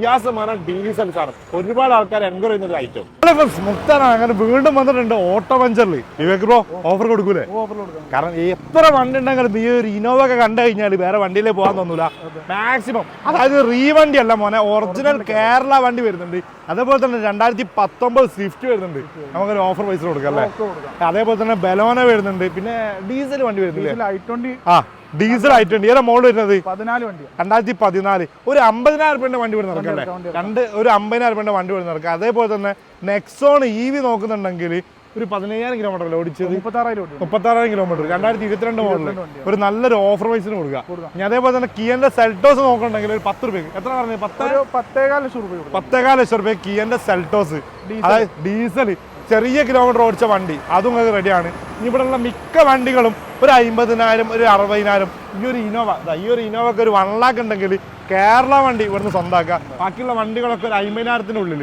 വ്യത്യാസമാണ് ഡീസൽ ആണ് ഒരുപാട് ആൾക്കാർ എൻക്വയറി ചെയ്യുന്ന ഒരു ഐറ്റം അങ്ങനെ വീണ്ടും വന്നിട്ടുണ്ട് ഓട്ടോ പഞ്ചറിൽ വിവേക് ബ്രോ ഓഫർ കൊടുക്കൂലേ? കാരണം എത്ര വണ്ടി ഉണ്ടെങ്കിലും നീ ഒരു ഇനോവ ഒക്കെ കണ്ടു കഴിഞ്ഞാൽ വേറെ വണ്ടിയിലേ പോകാൻ തോന്നൂല. മാക്സിമം അതായത് റീവണ്ടി അല്ല മോനെ ഒറിജിനൽ കേരള വണ്ടി വരുന്നുണ്ട്. അതേപോലെ തന്നെ രണ്ടായിരത്തി പത്തൊമ്പത് സ്വിഫ്റ്റ് വരുന്നുണ്ട്. നമുക്കൊരു ഓഫർ പൈസ കൊടുക്കാം അല്ലേ? അതേപോലെ തന്നെ ബലോന വരുന്നുണ്ട്. പിന്നെ ഡീസൽ വണ്ടി വരുന്നുണ്ട് ഐ ട്വന്റി ആ. ഡീസൽ ആയിട്ടുണ്ട്. ഏതാ മോഡൽ വരുന്നത്? രണ്ടായിരത്തി പതിനാല്. ഒരു അമ്പതിനായിരം രൂപയുടെ വണ്ടി ഇവിടെ നടക്കണ്ടേ രണ്ട് ഒരു അമ്പതിനായിരം രൂപയുടെ വണ്ടി ഇവിടെ നടക്കുക അതേപോലെ തന്നെ നെക്സോൺ ഇ വി നോക്കുന്നുണ്ടെങ്കിൽ ഒരു പതിനയ്യായിരം കിലോമീറ്റർ അല്ലേ ഓടിച്ചത്? മുപ്പത്താറായിരം കിലോമീറ്റർ രണ്ടായിരത്തി ഇരുപത്തിരണ്ട് മോഡൽ ഒരു നല്ലൊരു ഓഫർ പ്രൈസിന് കൊടുക്കുക. ഇനി അതേപോലെ തന്നെ കിയന്റെ സെൽട്ടോസ് നോക്കണമെങ്കിൽ ഒരു പത്ത് രൂപ എത്ര പറഞ്ഞത് പത്തേകാൽ ലക്ഷം രൂപ പത്തേകാൽ ലക്ഷം രൂപ കിയന്റെ സെൽട്ടോസ്. അതായത് ഡീസൽ ചെറിയ കിലോമീറ്റർ ഓടിച്ച വണ്ടി അതും നിങ്ങൾക്ക് റെഡിയാണ് ഇവിടെ ഇവിടെയുള്ള മിക്ക വണ്ടികളും ഒരു അമ്പതിനായിരം ഒരു അറുപതിനായിരം ഈ ഒരു ഇനോവ ഈ ഒരു ഇനോവക്ക് ഒരു വൺ ലാക്ക് ഉണ്ടെങ്കിൽ കേരള വണ്ടി ഇവിടുന്ന് സ്വന്തമാക്കുക ബാക്കിയുള്ള വണ്ടികളൊക്കെ ഒരു അമ്പതിനായിരത്തിനുള്ളിൽ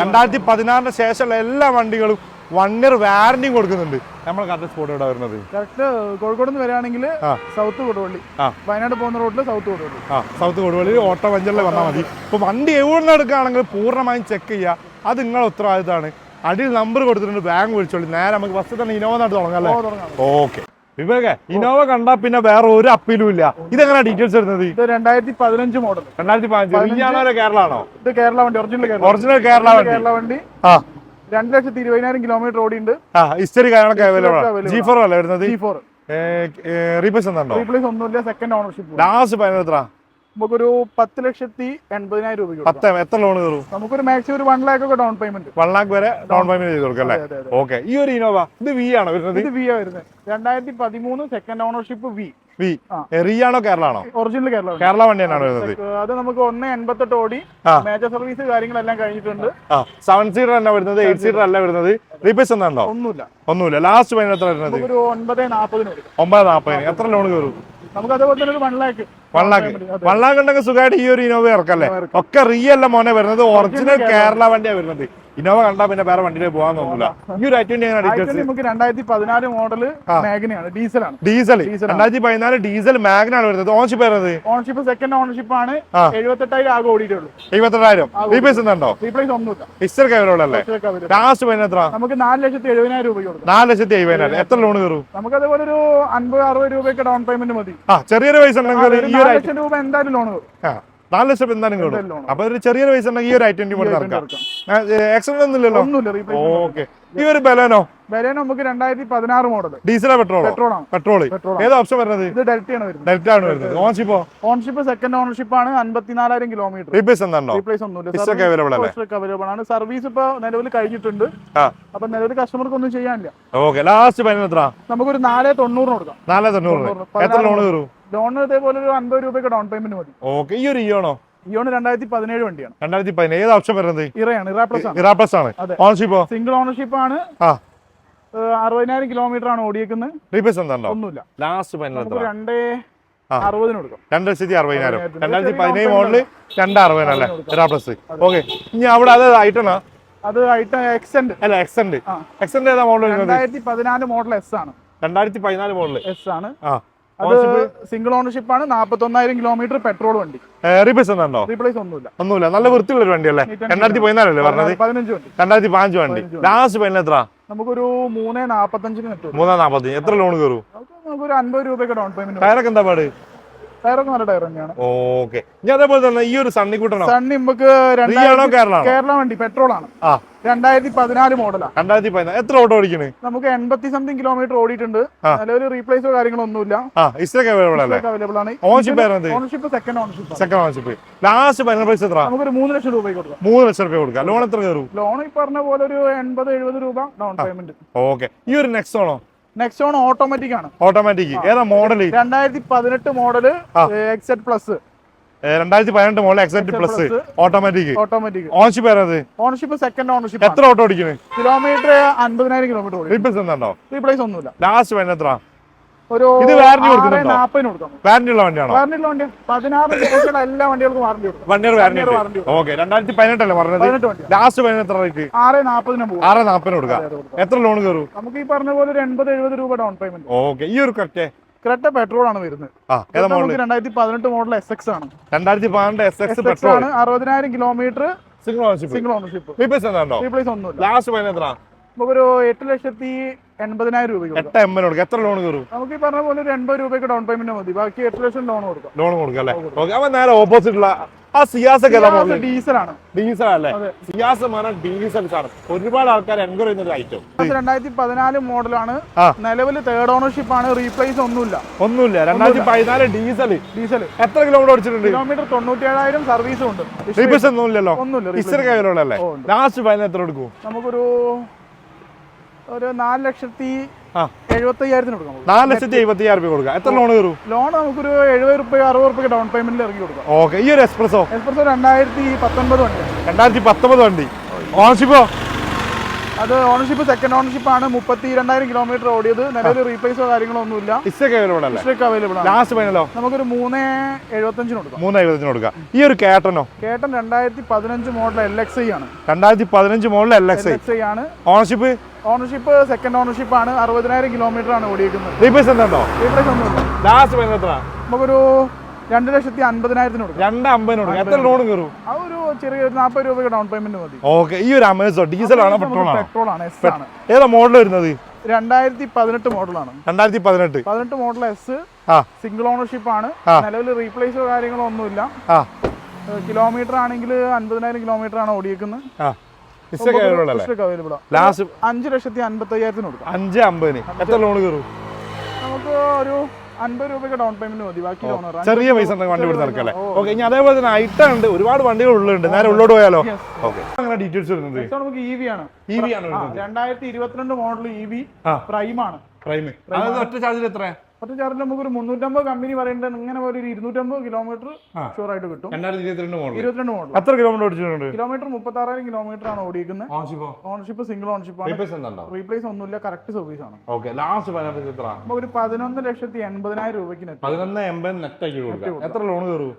രണ്ടായിരത്തി പതിനാറിന് ശേഷമുള്ള എല്ലാ വണ്ടികളും വൺ ഇയർ വാറണ്ടിയും കൊടുക്കുന്നുണ്ട്. നമ്മൾ കറക്റ്റ് സ്പോട്ട് ഇവിടെ വരുന്നത്? കറക്റ്റ് കോഴിക്കോട് നിന്ന് വരികയാണെങ്കിൽ സൗത്ത് കൊടുവള്ളി. വയനാട് പോകുന്ന റോഡിൽ സൗത്ത് കൊടുവള്ളി. ആ സൗത്ത് കൊടുവള്ളി ഓട്ടോ പഞ്ചറിൽ വന്നാൽ മതി. ഇപ്പോൾ വണ്ടി എവിടെ നിന്ന് എടുക്കുകയാണെങ്കിൽ പൂർണമായും ചെക്ക് ചെയ്യുക. അത് നിങ്ങളുടെ ഉത്തരവാദിത്തമാണ്. അടിയിൽ നമ്പർ കൊടുത്തിട്ടുണ്ട്. ബാങ്ക് വിളിച്ചോളി. നേരെ നമുക്ക് ബസ്സിൽ തന്നെ ഇനോവ നാട്ട് തുടങ്ങാം അല്ലേ? ഓക്കെ വിവേക ഇനോവ കണ്ടാ പിന്നെ വേറെ ഒരു അപ്പീലും ഇല്ല. ഇതെങ്ങനെ ഡീറ്റെയിൽസ് വരുന്നത്? ഇത് രണ്ടായിരത്തി പതിനഞ്ച് മോഡൽ രണ്ടായിരത്തി പതിനഞ്ച് കേരള ആണോ ഇത് കേരള വണ്ടി ഒറിജിനൽ ഒറിജിനൽ കേരള വണ്ടി. കേരള വണ്ടി. ആ. രണ്ട് ലക്ഷത്തി ഇരുപതിനായിരം കിലോമീറ്റർ ഓടിയുണ്ട്. ആ ഹിസ്റ്ററി കാര്യങ്ങളൊക്കെ ജി ഫോർ അല്ലേ വരുന്നത്? ജി ഫോർ റീപ്ലേസ് എന്താണോ റീപ്ലേസ് ഒന്നുമില്ല. സെക്കൻഡ് ഓണർഷിപ്പ് ലാസ്റ്റ് പതിനെത്ര നമുക്കൊരു പത്ത് ലക്ഷത്തി എൺപതിനായിരം രൂപ. പത്ത് എത്ര ലോൺ കയറും? നമുക്കൊരു മാക്സിമം ഒരു വൺ ലാഖ് ഒക്കെ ഡൗൺ പേയ്മെന്റ് വൺ ലാഖ് വരെ ഡൗൺ പേയ്മെന്റ് ചെയ്ത് കൊടുക്കാം അല്ലേ? ഓക്കെ ഈ ഒരു ഇനോവ ഇത് വി ആണ് വരുന്നത്? ഇത് വി ആ വരുന്നത്. രണ്ടായിരത്തി പതിമൂന്ന് സെക്കൻഡ് ഓണർഷിപ്പ് വി വി ആ. റീ ആണോ കേരള ആണോ ഒറിജിനൽ കേരള കേരള വണ്ടി തന്നെയാണ് വരുന്നത്. അത് നമുക്ക് ഒന്ന് എൺപത്തെട്ട് ഓടി മേജർ സർവീസ് കാര്യങ്ങളെല്ലാം കഴിഞ്ഞിട്ടുണ്ട്. സെവൻ സീറ്റർ അല്ല വരുന്നത് എയ്റ്റ് സീറ്റർ അല്ല വരുന്നത്. റീപേസ് എന്താണോ ഒന്നുമില്ല. ഒന്നുമില്ല. ലാസ്റ്റ് പതിന് എത്ര വരുന്നത്? ഒരു ഒൻപത് നാൽപ്പതിന് ഒമ്പത് നാൽപ്പതിന് എത്ര ലോൺ കയറും? നമുക്ക് അതേപോലെ തന്നെ ഒരു one lakh one lakh one lakh ഉണ്ടെങ്കിൽ സുഖമായിട്ട് ഈ ഒരു ഇനോവ ഇറക്കല്ലേ? ഒക്കെ റിയല്ല മോനെ വരുന്നത്? ഒറിജിനൽ കേരള. വണ്ടിയാണ് വരുന്നത്. ഇനോവ കണ്ടാ പിന്നെ വേറെ വണ്ടിയിൽ പോകാൻ തോന്നില്ല ഈ ഒരു ഐറ്റം നമുക്ക് രണ്ടായിരത്തി പതിനാല് മോഡൽ മാഗ്നയാണ് ഡീസലാണ്. ഡീസൽ. രണ്ടായിരത്തി പതിനാല് ഡീസൽ മാഗ്നാണ് വരുന്നത്. ഓൺഷിപ്പ് വരുന്നത് ഓണർഷിപ്പ് സെക്കൻഡ് ഓണർഷിപ്പ് ആണ്. എഴുപത്തെട്ടായിരം ആകെ ഓടിയിട്ടുള്ളൂ. എഴുപത്തെട്ടായിരം. റീപ്ലേസ് ഉണ്ടോ റീപ്ലേസ് ഒന്നുമില്ല. ഹിസ്റ്റർ അവൈലബിൾ അല്ലേ? ലാസ്റ്റ് പതിന് എത്ര? നമുക്ക് നാല് ലക്ഷത്തി എഴുപതിനായിരം രൂപ കൊടുക്കാം. നാല് ലക്ഷത്തി എഴുപതിനായിരം. എത്ര ലോൺ കയറും? നമുക്ക് അതുപോലെ ഒരു അൻപത് അറുപത് രൂപയൊക്കെ ഡൗൺ പേയ്മെന്റ് മതി. ആ ചെറിയൊരു പൈസ ഉണ്ടെങ്കിൽ ലക്ഷം രൂപ എന്തായാലും ലോൺ കയറും. നാല് ലക്ഷം എന്തായാലും കിട്ടും അപ്പൊ ഒരു ചെറിയൊരു പൈസ ഉണ്ടെങ്കിൽ ഈ ഒരു ഐറ്റം ഇവിടെ നടക്കാം. ആക്സിഡന്റ് ഒന്നും ഇല്ലല്ലോ ഒന്നുമില്ല റീപ്ലേസ് ഓക്കെ. ഈ ഒരു ബലേനോ? വില നമുക്ക് രണ്ടായിരത്തി പതിനാറ് മോഡൽ ഡീസലോ പെട്രോൾ ആണ് പെട്രോൾ പെട്രോൾ ഏത് ഓപ്ഷൻ വരുന്നത്? ഇത് ഡെൽറ്റയാണ് വരുന്നത്. ഡെൽറ്റ ആണ് വരുന്നത്. ഓൺഷിപ്പോ ഓൺഷിപ്പ് സെക്കൻഡ് ഓണർഷിപ്പ് ആണ്. അൻപത്തിനാലായിരം കിലോമീറ്റർ റീപ്ലേസ് എന്താണോ? റീപ്ലേസ് ഒന്നുമില്ല? അവൈലബിൾ ആണ്. സർവീസ് ഇപ്പൊ നിലവിൽ കഴിഞ്ഞിട്ടുണ്ട്. അപ്പൊ നിലവിൽ കസ്റ്റമർക്ക് ഒന്നും ചെയ്യാനില്ല. ഓക്കെ ലാസ്റ്റ് പതിന് എത്ര നമുക്കൊരു നാല് തൊണ്ണൂറിന് കൊടുക്കാം. നാല് തൊണ്ണൂറ് തൊണ്ണൂറ്. എത്ര ലോൺ കയറും ലോൺ ഇതേപോലെ ഒരു അൻപത് രൂപയ്ക്ക് ഡൗൺ പേയ്മെന്റ് മതി. ഓക്കെ ഈ ഒരു ഇയോണോ ഇയോണ് രണ്ടായിരത്തി പതിനേഴ് വണ്ടിയാണ്. രണ്ടായിരത്തി പതിനേഴ് ഏത് ഓപ്ഷൻ വരുന്നത്? ഇറയാണ്. ഇറ പ്ലസ് ആണ്. ഇറാ പ്ലസ് ആണ്. ഓൺഷിപ്പോ സിംഗിൾ ഓണർഷിപ്പ് ആണ്. അറുപതിനായിരം കിലോമീറ്റർ ആണ് ഓടിയേക്കുന്നത് ഒന്നുമില്ല. ലാസ്റ്റ് രണ്ടേ ആ. അറുപതിന് കൊടുക്കാം. രണ്ട് ലക്ഷത്തി അറുപതിനായിരം. അറുപതിനായിരം. രണ്ടായിരത്തി ചെറിയ പതിനേഴ് മോഡൽ രണ്ട് അറുപതിനല്ലേ ഇറാ പ്ലസ് ഓക്കെ ഇനി അവിടെ അത് ഐറ്റണോ അത് ഐറ്റം എക്സെന്റ് അല്ല എക്സെന്റ് ആ. എക്സെന്റ് ഏതാ മോഡൽ രണ്ടായിരത്തി പതിനാല് മോഡൽ എസ് ആണ്. രണ്ടായിരത്തി പതിനാല് മോഡൽ എസ് ആണ് അത് സിംഗിൾ ഓണർഷിപ്പ് ആണ്. നാപ്പത്തൊന്നായിരം കിലോമീറ്റർ പെട്രോൾ വണ്ടി. റീപ്ലേസ് ഉണ്ടോ റീപ്ലേസ് ഒന്നുമില്ല. ഒന്നുമില്ല. നല്ല വൃത്തിയുള്ള ഒരു വണ്ടിയല്ലേ? അല്ലേ രണ്ടായിരത്തി പതിനാലല്ലേ പറഞ്ഞത്? പതിനഞ്ച് വണ്ടി. രണ്ടായിരത്തി പതിനഞ്ച് വണ്ടി. ലാസ്റ്റ് പതിനെത്ര എത്ര നമുക്കൊരു മൂന്ന് നാപ്പത്തഞ്ചിന് കിട്ടും മൂന്നാം നാപ്പത്തഞ്ച്. എത്ര ലോൺ കയറും നമുക്കൊരു അൻപത് രൂപയൊക്കെ ഡൗൺ പേയ്മെന്റ് ടയറൊക്കെ എന്താ പാട്? ടയറൊക്കെ നല്ല ടയർ തന്നെയാണ്. ഓക്കെ. ഇനി അതേപോലെ തന്നെ ഈ ഒരു സണ്ണിക്കൂട്ടണോ സണ്ണി നമുക്ക് കേരള വണ്ടി പെട്രോൾ ആണ്. രണ്ടായിരത്തി പതിനാല് മോഡലാണ് രണ്ടായിരത്തി പതിനാല്. എത്ര ഓട്ടോ ഓടിക്കണേ? നമുക്ക് എൺപത്തി സംതിങ് കിലോമീറ്റർ ഓടിയിട്ടുണ്ട് നല്ലൊരു നിലവിൽ റീപ്ലേസോ കാര്യങ്ങളോ ഒന്നുമില്ല. അവൈലബിൾ ആണ്. Ownership ownership second ownership second ownership last പതിനാറ് പൈസ എത്ര നമുക്കൊരു മൂന്ന് ലക്ഷം രൂപയ്ക്ക് കൊടുക്കാം. മൂന്ന് ലക്ഷം രൂപ കൊടുക്കാം. ലോൺ എത്ര കയറും? ലോൺ ഈ പറഞ്ഞ പോലെ ഒരു എൺപത് എഴുപത് രൂപ ഡൗൺ പേയ്മെന്റ് ഓക്കെ. ഈ ഒരു നെക്സ്റ്റ് ആണോ നെക്സ്റ്റ് ഓൺ ഓട്ടോമാറ്റിക് ആണ്. ഓട്ടോമാറ്റിക് ഏതാ മോഡൽ രണ്ടായിരത്തി പതിനെട്ട് മോഡൽ എക്സെറ്റ് പ്ലസ് രണ്ടായിരത്തി പതിനെട്ട് model exact plus automatic automatic ownership ഏതാ ഓണർഷിപ്പ് സെക്കൻഡ് ഓണർഷിപ്പ് എത്ര ഓട്ടോ ഓടിക്കുന്നത് കിലോമീറ്റർ അൻപതിനായിരം കിലോമീറ്റർ റീപ്ലേസ് എന്താണോ? റീപ്ലേസ് ഒന്നുമില്ല. ലാസ്റ്റ് വേണ്ട എത്ര ഒരു? നാൽപ്പതിന് കൊടുക്കാം. വാറന്റി ഉള്ള വണ്ടിയാണോ? വാറന്റി ഉള്ള വണ്ടി പതിനാറ് എല്ലാ വണ്ടികൾക്കും വാറന്റി കൊടുക്കും. ഓക്കെ രണ്ടായിരത്തി പതിനെട്ടല്ലേ പറഞ്ഞത്? ലാസ്റ്റ് പതിനെത്ര എത്ര റേറ്റ് ആറ് നാപ്പതിന് പോകും. ആറ് നാപ്പതിന് കൊടുക്കാം. എത്ര ലോൺ കയറും? നമുക്ക് ഈ പറഞ്ഞ പോലെ ഒരു എൺപത് എഴുപത് രൂപ ഡൗൺ പേയ്മെന്റ് ഓക്കെ ഈ ഒരു കറക്റ്റ്? ക്രെറ്റ പെട്രോൾ ആണ് വരുന്നത്. രണ്ടായിരത്തി പതിനെട്ട് മോഡൽ എസ് എക്സ് ആണ്. രണ്ടായിരത്തി പതിനെട്ട് എസ് എക്സ് പെട്രോൾ ആണ് അറുപതിനായിരം kilometre single ownership single ownership replace ഒന്നുമില്ല. ലാസ്റ്റ് പതിനെത്ര? നമുക്കൊരു എട്ട് ലക്ഷത്തി എൺപതിനായിരം രൂപയ്ക്ക് കൊടുക്കാം. എട്ട് എം കൊടുക്കുക എത്ര ലോൺ കയറും? നമുക്ക് ഈ പറഞ്ഞ പോലെ ഒരു എൺപത് രൂപയ്ക്ക് ഡൗൺ പേയ്മെന്റ് മതി. ബാക്കി എട്ട് ലക്ഷം ലോൺ കൊടുക്കാം. ലോൺ കൊടുക്കാം അല്ലേ? ഓക്കെ അവൻ നേരെ ഓപ്പോസിറ്റ് ഉള്ള ആ സിയാസ് ഒക്കെ ഡീസൽ ആണ്. ഡീസൽ അല്ലേ? സിയാസ് ഡീസൽ സാർ ഒരുപാട് ആൾക്കാർ എൻക്വയറി ചെയ്യുന്ന ഒരു ഐറ്റം രണ്ടായിരത്തി പതിനാല് മോഡലാണ്. നിലവിൽ തേർഡ് ഓണർഷിപ്പ് ആണ്. റീപ്ലേസ് ഒന്നുമില്ല. ഒന്നുമില്ല. രണ്ടായിരത്തി പതിനാല് ഡീസൽ ഡീസൽ എത്ര കിലോമീറ്റർ ഓടിച്ചിട്ടുണ്ട്? കിലോമീറ്റർ തൊണ്ണൂറ്റി ഏഴായിരം സർവീസും ഉണ്ട്. റീപ്ലേസ് ഒന്നുമില്ലല്ലോ? ഒന്നുമില്ല. ലാസ്റ്റ് ഫൈനൽ എത്ര എടുക്കും നമുക്കൊരു ഒരു നാല് ലക്ഷത്തി ആ. എഴുപത്തി അയ്യായിരത്തിന് കൊടുക്കാം നാല് ലക്ഷത്തി എഴുപത്തി അയ്യായിരം രൂപ കൊടുക്കുക എത്ര ലോൺ കയറും? ലോൺ നമുക്കൊരു എഴുപത് റുപ്യ അറുപത് റുപ്യ ഡൗൺ പേയ്മെന്റിൽ ഇറങ്ങി കൊടുക്കാം. ഓക്കെ. ഈ ഒരു എക്സ്പ്രസോ എക്സ്പ്രസ് രണ്ടായിരത്തി പത്തൊൻപത് വണ്ടി. രണ്ടായിരത്തി പത്തൊമ്പത് വണ്ടി. ഓണർഷിപ്പോ അത് ഓണർഷിപ്പ് സെക്കൻഡ് ഓണർഷിപ്പ് ആണ്. മുപ്പത്തി രണ്ടായിരം കിലോമീറ്റർ ഓടിയത് നിലവിൽ റീപ്ലേസോ കാര്യങ്ങളോ ഒന്നുമില്ല. അവൈലബിൾ ലാസ്റ്റ് ഫൈനലോ നമുക്കൊരു മൂന്ന് എഴുപത്തഞ്ചിന് കൊടുക്കാം. മൂന്ന് എഴുപത്തിന് കൊടുക്കുക ഈ ഒരു കേട്ടനോ കേട്ടൻ രണ്ടായിരത്തി പതിനഞ്ച് മോഡൽ എൽ എക്സ് ഐ ആണ്. രണ്ടായിരത്തി പതിനഞ്ച് model L X X I ആണ്. ഓണർഷിപ്പ് ഓണർഷിപ്പ് സെക്കൻഡ് ഓണർഷിപ്പ് ആണ്. അറുപതിനായിരം കിലോമീറ്റർ ആണ് ഓടിയിരിക്കുന്നത്. റീപ്ലേസ് എന്താണോ റീപ്ലേസ് ലാസ്റ്റ് എത്ര? നമുക്കൊരു രണ്ട് ലക്ഷത്തി അൻപതിനായിരത്തിന് കൊടുക്കാം. രണ്ട് അമ്പതിന് കൊടുക്കുക എത്ര ലോൺ കയറും ആ ഒരു ചെറിയ ഒരു നാൽപ്പത് രൂപയ്ക്ക് ഡൗൺ പേയ്മെന്റ് മതി. ഓക്കെ ഈ ഒരു അമേസോ ഡീസൽ ആണോ പെട്രോൾ ആണോ? പെട്രോൾ ആണ് എസ് ആണ്. ഏതാ മോഡൽ വരുന്നത്? രണ്ടായിരത്തി പതിനെട്ട് മോഡലാണ് രണ്ടായിരത്തി പതിനെട്ട് പതിനെട്ട് മോഡൽ എസ് സിംഗിൾ ഓണർഷിപ്പ് ആണ്. നിലവിൽ റീപ്ലേസോ കാര്യങ്ങളോ ഒന്നുമില്ല. കിലോമീറ്റർ ആണെങ്കിൽ അൻപതിനായിരം കിലോമീറ്റർ ആണ് ഓടിയേക്കുന്നത്. ലാസ്റ്റ് അഞ്ച് ലക്ഷത്തി അൻപത്തി അയ്യായിരത്തിന് കൊടുക്കാം. അഞ്ച് അമ്പതിന്. എത്ര ലോൺ കയറും? നമുക്ക് ഒരു അൻപത് രൂപയ്ക്ക് ഡൗൺ പേയ്മെന്റ് മതി. ബാക്കി ലോൺ ചെറിയ പൈസ വണ്ടി ഇവിടെ നടക്കല്ലേ? ഓക്കെ ഇനി അതേപോലെ തന്നെ ഐറ്റം ഉണ്ട്. ഒരുപാട് വണ്ടികൾ ഉള്ളുണ്ട്. നേരെ ഉള്ളോട് പോയാലോ? ഓക്കെ അങ്ങനെ ഡീറ്റെയിൽസ് വരുന്നത്? നമുക്ക് ഇ വി ആണ്. ഇ വി ആണ് രണ്ടായിരത്തി ഇരുപത്തിരണ്ട് മോഡൽ ഇ വി. പ്രൈം ആണ്. പ്രൈം ഒറ്റ ചാർജിൽ എത്ര ഒറ്റ ചാർജിൽ നമുക്ക് ഒരു മുന്നൂറ്റമ്പത് കമ്പനി പറയുന്നത് ഇങ്ങനെ ഒരു ഇരുന്നൂറ്റമ്പത് കിലോമീറ്റർ. ഷുവർ ആയിട്ട് കിട്ടും. ഇരുപത്തിരണ്ട് മോഡൽ എത്ര കിലോമീറ്റർ ഓടിച്ചിട്ടുണ്ട്? കിലോമീറ്റർ മുപ്പത്തി ആറായിരം കിലോമീറ്റർ ആണ് ഓടിക്കുന്നത് ഓണർഷിപ്പ് സിംഗിൾ ഓണർഷിപ്പ് ആണ്. റീപ്ലേസ് ഒന്നുമില്ല കറക്റ്റ് സർവീസ് ആണ്. ഓക്കെ ലാസ്റ്റ് ഒരു പതിനൊന്ന് ലക്ഷത്തി എൺപതിനായിരം രൂപയ്ക്ക് പതിനൊന്ന് എൺപത് എത്ര ലോൺ കയറും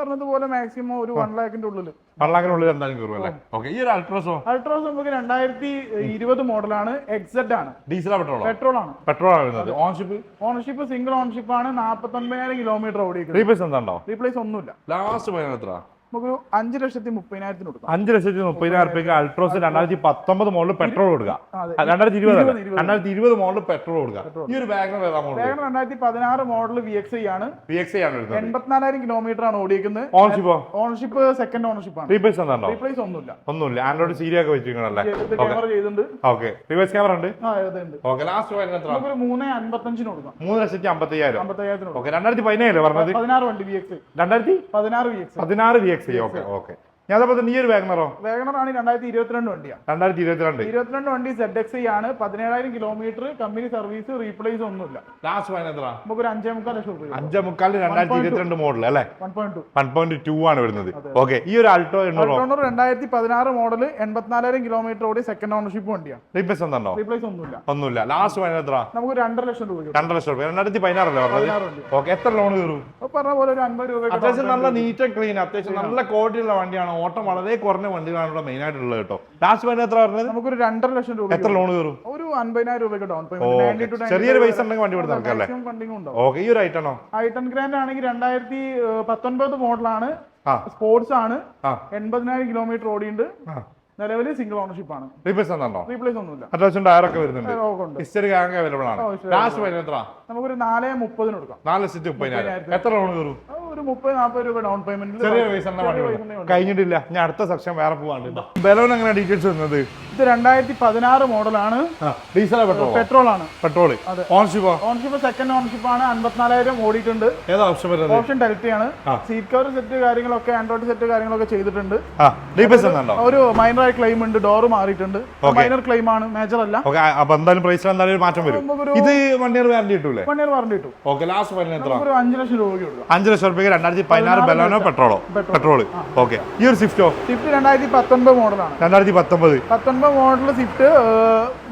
പറഞ്ഞതുപോലെ മാക്സിമം ഒരു വൺ ലാഖിന്റെ ഉള്ളിൽ വൺ ലാഖിനുള്ളിൽ എന്തായാലും കയറും അല്ലേ? ഓക്കെ ഈ ഒരു അൾട്രാസോ അൾട്രാസോ നമുക്ക് രണ്ടായിരത്തി ഇരുപത് മോഡലാണ് എക്സെഡ് ആണ്. ഡീസൽ പെട്രോൾ പെട്രോൾ ആണ്. പെട്രോൾ ആണ് ownership ownership ownership single ownership ആണ്. നാൽപ്പത്തൊൻപതിനായിരം കിലോമീറ്റർ ഓടിക്കുന്നത് റീപ്ലേസ് എന്താണ്ടോ? റീപ്ലേസ് ഒന്നുമില്ല. ലാസ്റ്റ് എത്ര നമുക്കൊരു അഞ്ച് ലക്ഷത്തി മുപ്പതിനായിരത്തിന് കൊടുക്കാം. അഞ്ച് ലക്ഷത്തി മുപ്പതിനായിരം റുപ്യക്ക് അൾട്രോസ് രണ്ടായിരത്തി പത്തൊമ്പത് മോഡൽ പെട്രോൾ കൊടുക്കുക. രണ്ടായിരത്തി ഇരുപത്. രണ്ടായിരത്തി ഇരുപത് മോഡൽ പെട്രോൾ കൊടുക്കുക. ഈ ഒരു വാഗണർ ഏതാ മോഡൽ? രണ്ടായിരത്തി പതിനാറ് മോഡൽ വി എക്സ് ഐ ആണ്. വി എക്സ് ആണ് വരുന്നത്. എൺപത്തിനാലായിരം കിലോമീറ്റർ ആണ് ഓടിക്കുന്നത് ഓണർഷിപ്പ് ഓണർഷിപ്പ് സെക്കൻഡ് ഓണർഷിപ്പ് ആണ്. റീപ്ലേസ് എന്താണ്ടോ റീപ്ലേസ് ഒന്നുമില്ല. ഒന്നുമില്ല. ആൻഡ്രോയിഡ് സീരിയ ഒക്കെ വെച്ചിരിക്കണല്ലേ? ക്യാമറ ചെയ്തിട്ടുണ്ട്. ഓക്കെ റിവേഴ്സ് ക്യാമറ ഉണ്ട്? ഓക്കെ ലാസ്റ്റ് എത്ര? നമുക്കൊരു മൂന്ന് അമ്പത്തഞ്ചിന് കൊടുക്കാം. മൂന്ന് ലക്ഷത്തി അമ്പത്തി അയ്യായിരം അമ്പത്തി അയ്യായിരത്തിന് ഓക്കെ രണ്ടായിരത്തി പതിനേഴ് പറഞ്ഞത്? പതിനാറ് വണ്ടി വി എക്സ് രണ്ടായിരത്തി പതിനാറ് വി എക്സ് പതിനാറ് വി എക്സ് ഓക്കെ ഓക്കെ ഞാൻ അതേപോലെ തന്നെ ഈ ഒരു വാഗണറോ? വേഗണർ ആണ് രണ്ടായിരത്തി ഇരുപത്തിരണ്ട് വണ്ടിയാണ് രണ്ടായിരത്തി ഇരുപത്തിരണ്ട് ഇരുപത്തിരണ്ട് വണ്ടി സെഡ് എക്സ് ആണ്. പതിനേഴായിരം കിലോമീറ്റർ കമ്പനി സർവീസ് റീപ്ലേസ് ഒന്നുമില്ല. ലാസ്റ്റ് നമുക്ക് എത്ര നമുക്കൊരു അഞ്ചേ മുക്കാൽ ലക്ഷം രൂപ അഞ്ചേ മുക്കാൽ രണ്ടായിരത്തി ഇരുപത്തിരണ്ട് മോഡൽ അല്ലേ? One point two one point two ആണ് വരുന്നത്. ഓക്കെ ഈ ഒരു ആൾട്ടോ എണ്ണൂറ് രണ്ടായിരത്തി പതിനാറ് മോഡൽ എൺപത്തിനാലായിരം കിലോമീറ്റർ ഓടി സെക്കൻഡ് ഓണർഷിപ്പ് വണ്ടിയാണ് റീപ്ലേസ് ഒന്നുണ്ടോ? റീപ്ലേസ് ഒന്നുമില്ല. ഒന്നുമില്ല. ലാസ്റ്റ് പതിനെത്ര എത്ര നമുക്ക് രണ്ടര ലക്ഷം രൂപ രണ്ടര ലക്ഷം രൂപ. രണ്ടായിരത്തി പതിനാറല്ലേ പറഞ്ഞത് ഓക്കെ എത്ര ലോൺ കയറും? പറഞ്ഞ പോലെ ഒരു അൻപത് രൂപ അത്യാവശ്യം നല്ല നീറ്റ് ആൻഡ് ക്ലീൻ അത്യാവശ്യം നല്ല ക്വാളിറ്റി ഉള്ള വണ്ടിയാണ് ഓട്ടം വളരെ കുറഞ്ഞ വണ്ടികളാണ് ഇവിടെ മെയിൻ ആയിട്ടുള്ളത് കേട്ടോ. ലാസ്റ്റ് വണ്ടി എത്ര പറഞ്ഞത്? നമുക്കൊരു രണ്ടര ലക്ഷം രൂപ എത്ര ലോൺ കയറും? ഒരു അൻപതിനായിരം രൂപയ്ക്ക് ഡൗൺ പേയ്മെന്റ് ചെറിയൊരു പൈസ ഉണ്ടെങ്കിൽ വണ്ടി കൊടുത്താൽ നടക്കാം അല്ലേ? ഓക്കെ ഈ ഒരു ഐറ്റണോ ഐട്ടൺ ഗ്രാൻഡ് ആണെങ്കിൽ രണ്ടായിരത്തി പത്തൊൻപത് മോഡലാണ് സ്പോർട്സ് ആണ്. എൺപതിനായിരം കിലോമീറ്റർ ഓടിയുണ്ട്. നിലവിൽ സിംഗിൾ ഓണർഷിപ്പ് ആണ്. റീപ്ലേസ് എന്താണോ റീപ്ലേസ് ഒന്നുമില്ല. അത്യാവശ്യം ഒക്കെ വരുന്നുണ്ട്. ഹിസ്റ്ററി ഗ്യാങ് അവൈലബിൾ ആണ്. ലാസ്റ്റ്. ലാസ്റ്റ് നമുക്ക് നമുക്കൊരു നാല് മുപ്പതിന് കൊടുക്കാം. നാല് ലക്ഷത്തി മുപ്പതിനായിരം. എത്ര ലോൺ കയറും? ഒരു മുപ്പത് നാൽപ്പത് രൂപ ഡൗൺ പേയ്മെന്റ് ചെറിയ പൈസ. കഴിഞ്ഞിട്ടില്ല. ഞാൻ അടുത്ത സെക്ഷൻ വേറെ പോവാണ്ട്. ബലോൺ എങ്ങനെ ഡീറ്റെയിൽസ് വരുന്നത്? ഇത് രണ്ടായിരത്തി പതിനാറ് മോഡലാണ് ഡീസൽ പെട്രോൾ പെട്രോൾ ആണ് petrol ownership ownership second ownership ആണ്. അൻപത്തിനാലായിരം ഓടിയിട്ടുണ്ട്. ഏതാ ഓപ്ഷൻ വരുന്നത്? ഓപ്ഷൻ ഡെൽറ്റയാണ് ആണ്. സീറ്റ് കവർ സെറ്റ് കാര്യങ്ങളൊക്കെ ആൻഡ്രോയിഡ് സെറ്റ് കാര്യങ്ങളൊക്കെ ചെയ്തിട്ടുണ്ട്. ഒരു മൈനറായി ക്ലെയിം ഉണ്ട്. ഡോർ മാറിയിട്ടുണ്ട്. മൈനർ ക്ലെയിം ആണ്. മേജർ അല്ല. അപ്പൊ എന്തായാലും പ്രൈസിൽ എന്തായാലും മാറ്റം വരും. ഇത് വൺ ഇയർ വാറന്റി കിട്ടൂലേ വൺ ഇയർ വാറണ്ടി കിട്ടും ഓക്കെ ലാസ്റ്റ് എത്ര? ഒരു അഞ്ച് ലക്ഷം രൂപ അഞ്ച് ലക്ഷം റുപ്യക്ക് രണ്ടായിരത്തി പതിനാറ് ബലോനോ പെട്രോളോ പെട്രോൾ. ഓക്കെ ഈ ഒരു സ്വിഫ്റ്റോ സ്വിഫ്റ്റ് രണ്ടായിരത്തി പത്തൊൻപത് മോഡലാണ്. രണ്ടായിരത്തി പത്തൊമ്പത്. പത്തൊൻപത് model Swift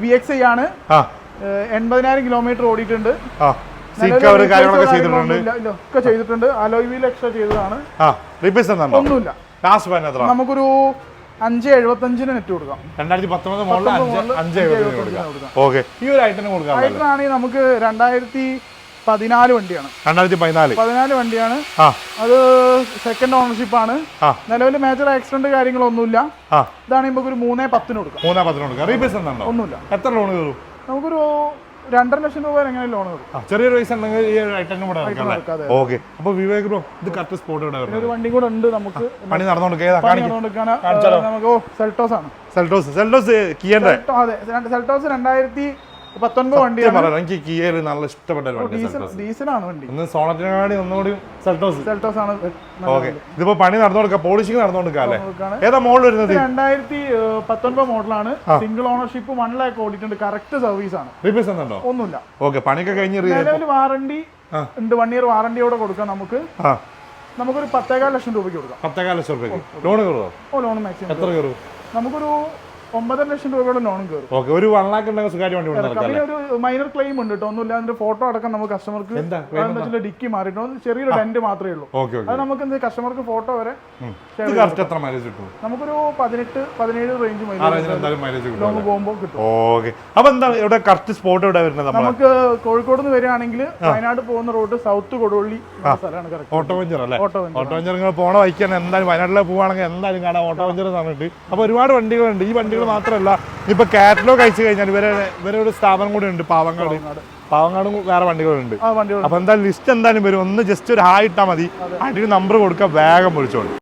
V X I ആണ്. എൺപതിനായിരം കിലോമീറ്റർ ഓടിയിട്ടുണ്ട്. കാര്യങ്ങളൊക്കെ ചെയ്തിട്ടുണ്ട്. ഒക്കെ ചെയ്തിട്ടുണ്ട്. അലോയ് വീൽ എക്സ്ട്രാ ചെയ്തതാണ്. ഒന്നുമില്ല. ലാസ്റ്റ് നമുക്കൊരു അഞ്ച് എഴുപത്തഞ്ചിന് നെറ്റ് കൊടുക്കാം. രണ്ടായിരത്തി പത്തൊമ്പത് മോഡൽ അഞ്ച് എഴുപത്തഞ്ചിന് കൊടുക്കാം. ഓക്കെ ഈ ഒരു ഐറ്റം കൊടുക്കാം ഐറ്റം ആണെങ്കിൽ നമുക്ക് രണ്ടായിരത്തി പതിനാല് വണ്ടിയാണ്. രണ്ടായിരത്തി പതിനാല് പതിനാല് വണ്ടിയാണ് അത് സെക്കൻഡ് ഓണർഷിപ്പ് ആണ്. നിലവിൽ മേജർ ആക്സിഡന്റ് കാര്യങ്ങളൊന്നുമില്ല. ഇതാണ് നമുക്ക് ഒരു മൂന്നേ പത്തിന് കൊടുക്കാം മൂന്നേ പത്തിന് റീപേസ് ഉണ്ടോ ഒന്നുമില്ല. എത്ര ലോൺ കയറും? നമുക്കൊരു രണ്ടര ലക്ഷം രൂപ എങ്ങനെ ലോൺ കയറും. ചെറിയൊരു പൈസ ഉണ്ടെങ്കിൽ ഈ ഐറ്റം കൂടെ നടക്കാം, ഇറക്കാം ഓക്കെ അപ്പൊ വിവേക് ബ്രോ ഇത് കറക്റ്റ് സ്പോട്ട് ഇവിടെ ഒരു വണ്ടി കൂടെ ഉണ്ട് നമുക്ക്. പണി? ഏ, നമുക്ക് സെൽട്ടോസ് ആണ്. സെൽട്ടോസ് സെൽട്ടോസ് കിയന്റെ അതെ സെൽട്ടോസ് രണ്ടായിരത്തി പത്തൊൻപത് വണ്ടിയാണ്. എനിക്ക് കിയയിൽ നല്ല ഇഷ്ടപ്പെട്ട ഒരു വണ്ടി ഒന്ന് സോണറ്റിനാടി ഒന്നുകൂടി സെൽട്ടോസ് സെൽട്ടോസ് ആണ് ഓക്കെ. ഇതിപ്പോ പണി നടന്നുകൊടുക്കാം പോളിഷിംഗ് നടന്നുകൊടുക്കാം അല്ലേ? കൊടുക്കാണ്. ഏതാ മോഡൽ വരുന്നത്? രണ്ടായിരത്തി പത്തൊൻപത് മോഡലാണ്. സിംഗിൾ ഓണർഷിപ്പ് വൺ ലാക്ക് ഓടിയിട്ടുണ്ട്. കറക്റ്റ് സർവീസ് ആണ്. റീപേസ് ഉണ്ടോ ഒന്നുമില്ല. ഓക്കെ പണിയൊക്കെ കഴിഞ്ഞ് നിലവിൽ വാറണ്ടി. ഉണ്ട്. വൺ ഇയർ വാറണ്ടിയോടെ കൊടുക്കാം നമുക്ക്. നമുക്കൊരു പത്തേകാൽ ലക്ഷം രൂപയ്ക്ക് കൊടുക്കാം. പത്തേകാല ലക്ഷം രൂപയ്ക്ക്. ലോൺ കയറുമോ ഓ ലോൺ മാക്സിമം എത്ര കയറും? നമുക്കൊരു ഒമ്പതര ലക്ഷം രൂപയുടെ ലോൺ കയറും ഓക്കെ ഒരു വൺ ലാക്ക് ഉണ്ടെങ്കിൽ സുഖമായിട്ട് വണ്ടി പിന്നെ ഒരു മൈനർ ക്ലെയിം ഉണ്ട് കേട്ടോ. ഒന്നുമില്ല അതിന്റെ ഫോട്ടോ അടക്കം നമുക്ക് കസ്റ്റമർക്ക് ഡിക്കി മാറിയിട്ടോ ചെറിയൊരു ഡെന്റ് മാത്രമേ ഉള്ളൂ. അത് നമുക്ക് എന്ത് കസ്റ്റമർക്ക് ഫോട്ടോ വരെ എത്ര മൈലേജ് കിട്ടും? നമുക്കൊരു പതിനെട്ട് പതിനേഴ് റേഞ്ച് മൈലേജ് കിട്ടും ലോങ് പോകുമ്പോൾ കിട്ടും. ഓക്കെ. അപ്പൊ എന്താ ഇവിടെ കറക്റ്റ് സ്പോട്ട് ഇവിടെ വരുന്നത് നമുക്ക് കോഴിക്കോട് നിന്ന് വരികയാണെങ്കിൽ വയനാട് പോകുന്ന റോഡ് സൗത്ത് കൊടുവള്ളി സ്ഥലമാണ് ഓട്ടോ വെഞ്ചർ അല്ലേ? ഓട്ടോ വണ്ടി വെഞ്ചർ നിങ്ങൾ പോണ വൈക്കാൻ എന്തായാലും വയനാട്ടിലെ പോവാണെങ്കിൽ എന്തായാലും കാണാം ഓട്ടോ വെഞ്ചർ എന്ന് പറഞ്ഞിട്ട്. അപ്പോൾ ഒരുപാട് വണ്ടികളുണ്ട്. ഈ വണ്ടികൾ മാത്രമല്ല ഇപ്പൊ കാറ്റലോഗ് അയച്ചു കഴിഞ്ഞാൽ ഇവരെ ഇവരെ ഒരു സ്ഥാപനം കൂടി ഉണ്ട് പാവങ്ങാട്. പാവങ്ങാടും. വേറെ വണ്ടികളുണ്ട്. അപ്പൊ എന്തായാലും ലിസ്റ്റ് എന്തായാലും വരും. ഒന്ന് ജസ്റ്റ് ഒരു ഹായ് ഇട്ടാൽ മതി. അടിയിൽ നമ്പർ കൊടുക്കുക വേഗം വിളിച്ചോളൂ.